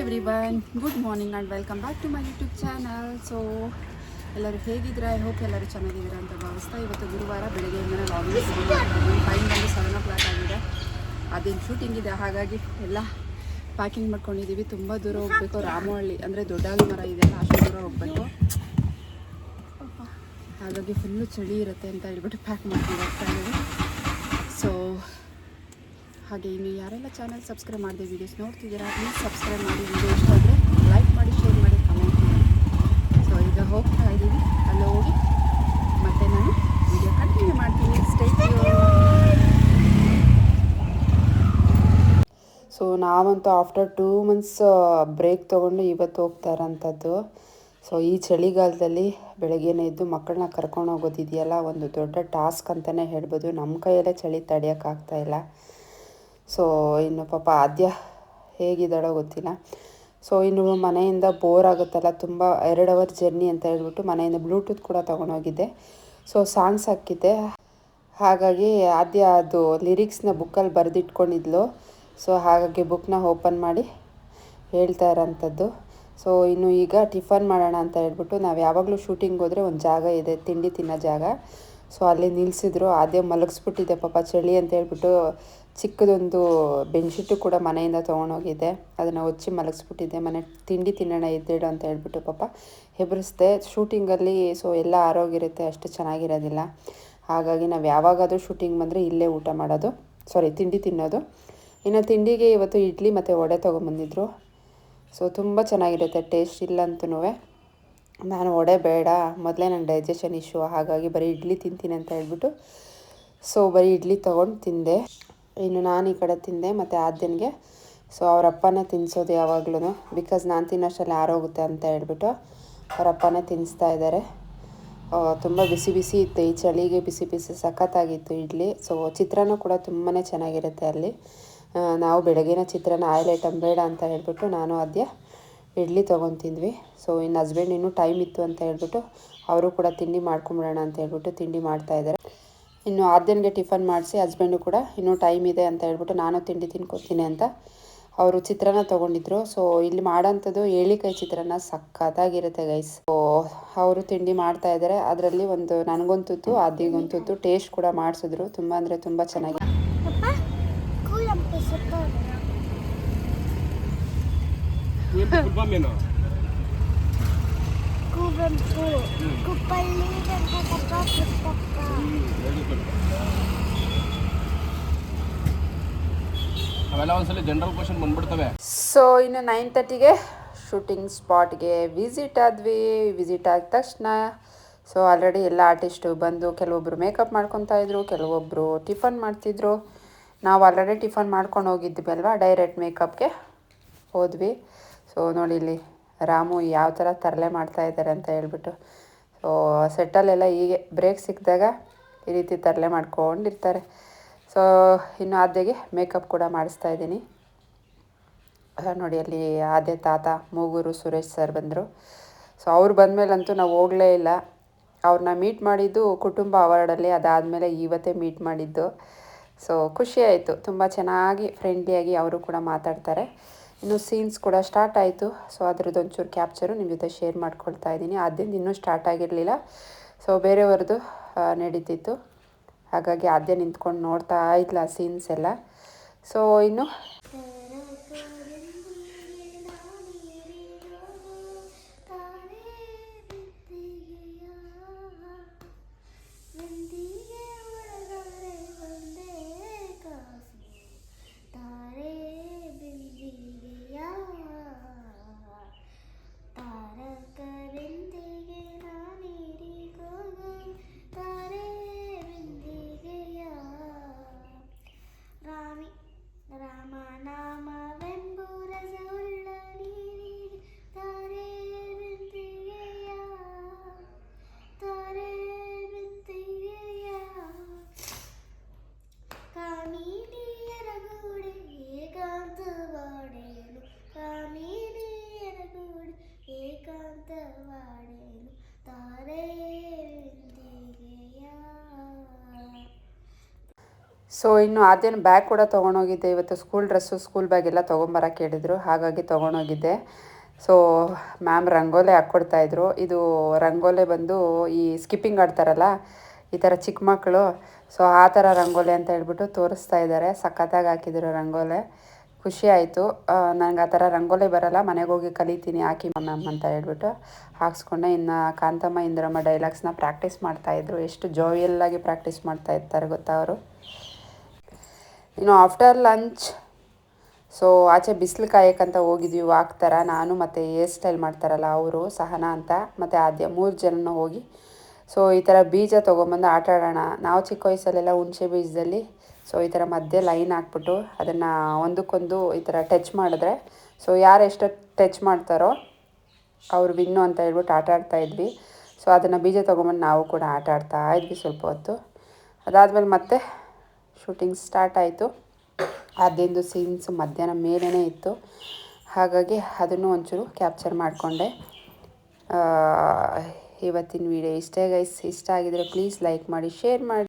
Everyone good morning and welcome back to my YouTube channel so ಎಲ್ಲರೂ ಹೇಗಿದ್ದೀರಾ? I hope ಎಲ್ಲರೂ ಚೆನ್ನಾಗಿದ್ದೀರಾ ಅಂತ ಭಾವಿಸ್ತಾ ಇವತ್ತು ಗುರುವಾರ ಬೆಳಗ್ಗೆಯಿಂದನೇ ಲಾಗಿನ್ ಟೈಮ್ ಬಂದು ಸೆವೆನ್ ಓ ಕ್ಲಾಕ್ ಆಗಿದೆ. ಅದೇನು ಶೂಟಿಂಗ್ ಇದೆ? ಹಾಗಾಗಿ ಎಲ್ಲ ಪ್ಯಾಕಿಂಗ್ ಮಾಡ್ಕೊಂಡಿದ್ದೀವಿ ತುಂಬ ದೂರ ಹೋಗಬೇಕು. ರಾಮಹಳ್ಳಿ ಅಂದರೆ ದೊಡ್ಡಾಗಿ ಮರ ಇದೆಯಲ್ಲ ಅಷ್ಟು ದೂರ ಹೋಗಬೇಕು. ಹಾಗಾಗಿ ಫುಲ್ಲು ಚಳಿ ಇರುತ್ತೆ ಅಂತ ಹೇಳ್ಬಿಟ್ಟು ಪ್ಯಾಕ್ ಮಾಡ್ಕೊಂಡು ಸೊ ಹಾಗೆ ಇನ್ನು ಯಾರೆಲ್ಲ ಚಾನಲ್ ಸಬ್ಸ್ಕ್ರೈಬ್ ಮಾಡಿದೆ ವೀಡಿಯೋಸ್ ನೋಡ್ತಿದ್ದೀರಾ ಪ್ಲೀಸ್ ಸಬ್ಸ್ಕ್ರೈಬ್ ಮಾಡಿ. ವಿಡಿಯೋ ಇಷ್ಟ ಆದರೆ ಲೈಕ್ ಮಾಡಿ ಶೇರ್ ಮಾಡಿ ಕಮೆಂಟ್ ಮಾಡಿ. ಸೊ ಈಗ ಹೋಗ್ತಾ ಇದ್ದೀವಿ ಅಲ್ಲಿ ಹೋಗಿ ಮತ್ತೆ ನಾನು ವಿಡಿಯೋ ಕಂಟಿನ್ಯೂ ಮಾಡ್ತೀನಿ. ಸೊ ನಾವಂತೂ ಆಫ್ಟರ್ ಟೂ ಮಂತ್ಸ್ ಬ್ರೇಕ್ ತೊಗೊಂಡು ಇವತ್ತು ಹೋಗ್ತಾ ಇರೋಂಥದ್ದು. ಸೊ ಈ ಚಳಿಗಾಲದಲ್ಲಿ ಬೆಳಗ್ಗೆನೇ ಎದ್ದು ಮಕ್ಕಳನ್ನ ಕರ್ಕೊಂಡು ಹೋಗೋದಿದೆಯಲ್ಲ, ಒಂದು ದೊಡ್ಡ ಟಾಸ್ಕ್ ಅಂತಲೇ ಹೇಳ್ಬೋದು. ನಮ್ಮ ಕೈಯಲ್ಲೇ ಚಳಿ ತಡೆಯೋಕ್ಕಾಗ್ತಾ ಇಲ್ಲ. ಸೊ ಇನ್ನು ಪಾಪ ಆದ್ಯ ಹೇಗಿದ್ದಾಳೋ ಗೊತ್ತಿಲ್ಲ. ಸೊ ಇನ್ನು ಮನೆಯಿಂದ ಬೋರ್ ಆಗುತ್ತಲ್ಲ, ತುಂಬ ಎರಡು ಅವರ್ ಜರ್ನಿ ಅಂತ ಹೇಳ್ಬಿಟ್ಟು ಮನೆಯಿಂದ ಬ್ಲೂಟೂತ್ ಕೂಡ ತೊಗೊಂಡೋಗಿದ್ದೆ ಸೊ ಸಾಂಗ್ಸ್ ಹಾಕಿದ್ದೆ. ಹಾಗಾಗಿ ಆದ್ಯ ಅದು ಲಿರಿಕ್ಸ್ನ ಬುಕ್ಕಲ್ಲಿ ಬರೆದಿಟ್ಕೊಂಡಿದ್ಲು. ಸೊ ಹಾಗಾಗಿ ಬುಕ್ನ ಓಪನ್ ಮಾಡಿ ಹೇಳ್ತಾ ಇರೋಂಥದ್ದು. ಸೊ ಇನ್ನು ಈಗ ಟಿಫನ್ ಮಾಡೋಣ ಅಂತ ಹೇಳ್ಬಿಟ್ಟು ನಾವು ಯಾವಾಗಲೂ ಶೂಟಿಂಗ್ ಹೋದರೆ ಒಂದು ಜಾಗ ಇದೆ, ತಿಂಡಿ ತಿನ್ನೋ ಜಾಗ. ಸೊ ಅಲ್ಲಿ ನಿಲ್ಲಿಸಿದ್ರು ಆದ್ಯ ಮಲಗಿಸ್ಬಿಟ್ಟಿದ್ದೆ ಪಾಪ ಚಳಿ ಅಂತ ಹೇಳ್ಬಿಟ್ಟು ಚಿಕ್ಕದೊಂದು ಬೆಡ್ಶೀಟು ಕೂಡ ಮನೆಯಿಂದ ತೊಗೊಂಡೋಗಿದ್ದೆ. ಅದನ್ನು ಹೊಚ್ಚಿ ಮಲಗಿಸ್ಬಿಟ್ಟಿದ್ದೆ. ಮನೆ ತಿಂಡಿ ತಿನ್ನೋಣ ಎದ್ದೇಳು ಅಂತ ಹೇಳ್ಬಿಟ್ಟು ಪಾಪ ಹೆಬರಿಸ್ದೆ. ಶೂಟಿಂಗಲ್ಲಿ ಸೊ ಎಲ್ಲ ಆರೋಗ್ಯ ಇರುತ್ತೆ, ಅಷ್ಟು ಚೆನ್ನಾಗಿರೋದಿಲ್ಲ. ಹಾಗಾಗಿ ನಾವು ಯಾವಾಗಾದರೂ ಶೂಟಿಂಗ್ ಬಂದರೆ ಇಲ್ಲೇ ಊಟ ಮಾಡೋದು. ಸಾರಿ ತಿಂಡಿ ತಿನ್ನೋದು. ಇನ್ನು ತಿಂಡಿಗೆ ಇವತ್ತು ಇಡ್ಲಿ ಮತ್ತು ವಡೆ ತೊಗೊಂಬಂದಿದ್ರು. ಸೊ ತುಂಬ ಚೆನ್ನಾಗಿರುತ್ತೆ ಟೇಸ್ಟ್ ಇಲ್ಲಂತೂ ನಾನು ವಡೆ ಬೇಡ. ಮೊದಲೇ ನನ್ನ ಡೈಜೆಷನ್ ಇಶ್ಯೂ ಹಾಗಾಗಿ ಬರೀ ಇಡ್ಲಿ ತಿಂತೀನಿ ಅಂತ ಹೇಳ್ಬಿಟ್ಟು. ಸೊ ಬರೀ ಇಡ್ಲಿ ತೊಗೊಂಡು ತಿಂದೆ. ಇನ್ನು ನಾನು ಈ ಕಡೆ ತಿಂದೆ, ಮತ್ತು ಆದ್ಯನಿಗೆ. ಸೊ ಅವ್ರ ಅಪ್ಪನೇ ತಿನ್ನಿಸೋದು ಯಾವಾಗ್ಲೂ ಬಿಕಾಸ್ ನಾನು ತಿನ್ನೋಷ್ಟರಲ್ಲಿ ಆರೋಗುತ್ತೆ ಅಂತ ಹೇಳ್ಬಿಟ್ಟು ಅವರಪ್ಪನೇ ತಿನ್ನಿಸ್ತಾ ಇದ್ದಾರೆ ತುಂಬ ಬಿಸಿ ಬಿಸಿ ಇತ್ತು. ಈ ಚಳಿಗೆ ಬಿಸಿ ಬಿಸಿ ಸಖತ್ತಾಗಿತ್ತು ಇಡ್ಲಿ. ಸೊ ಚಿತ್ರಾನ್ನ ಕೂಡ ತುಂಬಾ ಚೆನ್ನಾಗಿರುತ್ತೆ ಅಲ್ಲಿ. ನಾವು ಬೆಳಗಿನ ಚಿತ್ರಾನ್ನ ಆಯಿಲ್ ಐಟಮ್ ಬೇಡ ಅಂತ ಹೇಳ್ಬಿಟ್ಟು ನಾನು ಆದ್ಯ ಇಡ್ಲಿ ತೊಗೊತಿದ್ವಿ ತಿಂದ್ವಿ. ಸೊ ಇನ್ನು ಹಸ್ಬೆಂಡ್ ಇನ್ನೂ ಟೈಮ್ ಇತ್ತು ಅಂತ ಹೇಳ್ಬಿಟ್ಟು ಅವರು ಕೂಡ ತಿಂಡಿ ಮಾಡ್ಕೊಂಬಿಡೋಣ ಅಂತ ಹೇಳ್ಬಿಟ್ಟು ತಿಂಡಿ ಮಾಡ್ತಾ ಇದ್ದಾರೆ ಇನ್ನು ಆದ್ಯನಿಗೆ ಟಿಫನ್ ಮಾಡಿಸಿ ಹಸ್ಬೆಂಡು ಕೂಡ ಇನ್ನೂ ಟೈಮ್ ಇದೆ ಅಂತ ಹೇಳ್ಬಿಟ್ಟು ನಾನು ತಿಂಡಿ ತಿನ್ಕೊತೀನಿ ಅಂತ ಅವರು ಚಿತ್ರಾನ್ನ ತೊಗೊಂಡಿದ್ರು. ಸೊ ಇಲ್ಲಿ ಮಾಡೋಂಥದ್ದು ಏಳಿಕಾಯಿ ಚಿತ್ರಾನ್ನ ಸಖತ್ತಾಗಿರುತ್ತೆ ಗೈಸ್ ಸೊ ಅವರು ತಿಂಡಿ ಮಾಡ್ತಾ ಇದ್ದಾರೆ. ಅದರಲ್ಲಿ ಒಂದು ನನಗೊಂತುತ್ತು ತುತ್ತು ಟೇಸ್ಟ್ ಕೂಡ ಮಾಡಿಸಿದ್ರು. ತುಂಬ ಅಂದರೆ ತುಂಬ ಚೆನ್ನಾಗಿ. ಜನರಲ್ ಕ್ವಶನ್ ಬಂದ್ಬಿಡ್ತವೆ. ಸೊ ಇನ್ನು ನೈನ್ ತರ್ಟಿಗೆ ಶೂಟಿಂಗ್ ಸ್ಪಾಟ್ಗೆ ವಿಸಿಟ್ ಆದ್ವಿ. ವಿಸಿಟ್ ಆದ ತಕ್ಷಣ ಸೊ ಆಲ್ರೆಡಿ ಎಲ್ಲ ಆರ್ಟಿಸ್ಟು ಬಂದು ಕೆಲವೊಬ್ಬರು ಮೇಕಪ್ ಮಾಡ್ಕೊತಾ ಇದ್ರು ಕೆಲವೊಬ್ಬರು ಟಿಫನ್ ಮಾಡ್ತಿದ್ರು. ನಾವು ಆಲ್ರೆಡಿ ಟಿಫನ್ ಮಾಡ್ಕೊಂಡು ಹೋಗಿದ್ವಿ ಅಲ್ವಾ ಡೈರೆಕ್ಟ್ ಮೇಕಪ್ಗೆ ಹೋದ್ವಿ. ಸೊ ನೋಡಿ ಇಲ್ಲಿ ರಾಮು ಯಾವ ಥರ ತರಲೆ ಮಾಡ್ತಾ ಇದ್ದಾರೆ ಅಂತ ಹೇಳ್ಬಿಟ್ಟು ಸೊ ಸೆಟ್ಟಲ್ಲೆಲ್ಲ ಹೀಗೆ ಬ್ರೇಕ್ ಸಿಕ್ಕಿದಾಗ ಈ ರೀತಿ ತರಲೆ ಮಾಡ್ಕೊಂಡಿರ್ತಾರೆ. ಸೊ ಇನ್ನು ಆದ್ಯಗೆ ಮೇಕಪ್ ಕೂಡ ಮಾಡಿಸ್ತಾ ಇದ್ದೀನಿ. ನೋಡಿ ಅಲ್ಲಿ ಆದ್ಯ ತಾತ, ಮೂಗೂರು ಸುರೇಶ್ ಸರ್ ಬಂದರು. ಸೊ ಅವ್ರು ಬಂದಮೇಲಂತೂ ನಾವು ಹೋಗಲೇ ಇಲ್ಲ. ಅವ್ರನ್ನ ಮೀಟ್ ಮಾಡಿದ್ದು ಕುಟುಂಬ ಅವಾರ್ಡಲ್ಲಿ, ಅದಾದಮೇಲೆ ಇವತ್ತೇ ಮೀಟ್ ಮಾಡಿದ್ದು. ಸೊ ಖುಷಿ ಆಯಿತು. ತುಂಬ ಚೆನ್ನಾಗಿ ಫ್ರೆಂಡ್ಲಿಯಾಗಿ ಅವರು ಕೂಡ ಮಾತಾಡ್ತಾರೆ. ಇನ್ನು ಸೀನ್ಸ್ ಕೂಡ ಸ್ಟಾರ್ಟ್ ಆಯಿತು. ಸೊ ಅದ್ರದ್ದು ಒಂಚೂರು ಕ್ಯಾಪ್ಚರು ನಿಮ್ಮ ಜೊತೆ ಶೇರ್ ಮಾಡ್ಕೊಳ್ತಾ ಇದ್ದೀನಿ. ಆದ್ದರಿಂದ ಇನ್ನೂ ಸ್ಟಾರ್ಟ್ ಆಗಿರಲಿಲ್ಲ. ಸೊ ಬೇರೆಯವ್ರದ್ದು ನಡೀತಿತ್ತು. ಹಾಗಾಗಿ ಅದೇ ನಿಂತ್ಕೊಂಡು ನೋಡ್ತಾ ಇದ್ಲ ಸೀನ್ಸ್ ಎಲ್ಲ. ಸೊ ಇನ್ನು ಸೊ ಇನ್ನು ಅದೇನು ಬ್ಯಾಗ್ ಕೂಡ ತೊಗೊಂಡೋಗಿದ್ದೆ. ಇವತ್ತು ಸ್ಕೂಲ್ ಡ್ರೆಸ್ಸು ಸ್ಕೂಲ್ ಬ್ಯಾಗ್ ಎಲ್ಲ ತೊಗೊಂಬರಕ್ಕೆ ಹೇಳಿದ್ರು. ಹಾಗಾಗಿ ತೊಗೊಂಡೋಗಿದ್ದೆ. ಸೊ ಮ್ಯಾಮ್ ರಂಗೋಲೆ ಹಾಕ್ಕೊಡ್ತಾಯಿದ್ರು ಇದು ರಂಗೋಲೆ ಬಂದು ಈ ಸ್ಕಿಪ್ಪಿಂಗ್ ಆಡ್ತಾರಲ್ಲ, ಈ ಥರ ಚಿಕ್ಕ ಮಕ್ಕಳು. ಸೊ ಆ ಥರ ರಂಗೋಲೆ ಅಂತ ಹೇಳ್ಬಿಟ್ಟು ತೋರಿಸ್ತಾ ಇದ್ದಾರೆ ಸಖತ್ತಾಗಿ ಹಾಕಿದ್ರು ರಂಗೋಲೆ. ಖುಷಿ ಆಯಿತು. ನನಗೆ ಆ ಥರ ರಂಗೋಲಿ ಬರಲ್ಲ, ಮನೆಗೆ ಹೋಗಿ ಕಲಿತೀನಿ, ಹಾಕಿ ಮ್ಯಾಮ್ ಅಂತ ಹೇಳ್ಬಿಟ್ಟು ಹಾಕ್ಸ್ಕೊಂಡೆ. ಇನ್ನು ಕಾಂತಮ್ಮ, ಇಂದ್ರಮ್ಮ ಡೈಲಾಗ್ಸ್ನ ಪ್ರಾಕ್ಟೀಸ್ ಮಾಡ್ತಾಯಿದ್ರು ಎಷ್ಟು ಜೋವಿಯಲ್ಲಾಗಿ ಪ್ರಾಕ್ಟೀಸ್ ಮಾಡ್ತಾ ಇರ್ತಾರೆ ಗೊತ್ತಾ ಅವರು? ಇನ್ನು ಆಫ್ಟರ್ ಲಂಚ್ ಸೊ ಆಚೆ ಬಿಸಿಲು ಕಾಯಕ್ಕಂತ ಹೋಗಿದ್ವಿ, ವಾಕ್ ಥರ. ನಾನು ಮತ್ತು ಹೇರ್ ಸ್ಟೈಲ್ ಮಾಡ್ತಾರಲ್ಲ ಅವರು, ಸಹನಾ ಅಂತ. ಮತ್ತು ಆದ್ಯ ಮೂರು ಜನನ ಹೋಗಿ. ಸೊ ಈ ಥರ ಬೀಜ ತೊಗೊಂಬಂದು ಆಟ ಆಡೋಣ ನಾವು ಚಿಕ್ಕ ವಯಸ್ಸಲ್ಲೆಲ್ಲ ಹುಣಸೆ ಬೀಜದಲ್ಲಿ ಸೊ ಈ ಥರ ಮಧ್ಯೆ ಲೈನ್ ಹಾಕ್ಬಿಟ್ಟು ಅದನ್ನು ಒಂದಕ್ಕೊಂದು ಈ ಥರ ಟಚ್ ಮಾಡಿದ್ರೆ ಸೊ ಯಾರು ಎಷ್ಟು ಟಚ್ ಮಾಡ್ತಾರೋ ಅವ್ರು ವಿನ್ನು ಅಂತ ಹೇಳ್ಬಿಟ್ಟು ಆಟ ಆಡ್ತಾ ಇದ್ವಿ. ಸೊ ಅದನ್ನು ಬೀಜ ತೊಗೊಂಬಂದು ನಾವು ಕೂಡ ಆಟ ಆಡ್ತಾ ಇದ್ವಿ ಸ್ವಲ್ಪ ಹೊತ್ತು. ಅದಾದಮೇಲೆ ಮತ್ತೆ ಶೂಟಿಂಗ್ ಸ್ಟಾರ್ಟ್ ಆಯಿತು. ಅದಿಂದು ಸೀನ್ಸ್ ಮಧ್ಯಾಹ್ನ ಮೇಲೇ ಇತ್ತು. ಹಾಗಾಗಿ ಅದನ್ನು ಒಂಚೂರು ಕ್ಯಾಪ್ಚರ್ ಮಾಡಿಕೊಂಡೆ. ಇವತ್ತಿನ ವಿಡಿಯೋ ಇಷ್ಟೇ ಗೈಸ್ ಇಷ್ಟ ಆಗಿದರೆ ಪ್ಲೀಸ್ ಲೈಕ್ ಮಾಡಿ ಶೇರ್ ಮಾಡಿ.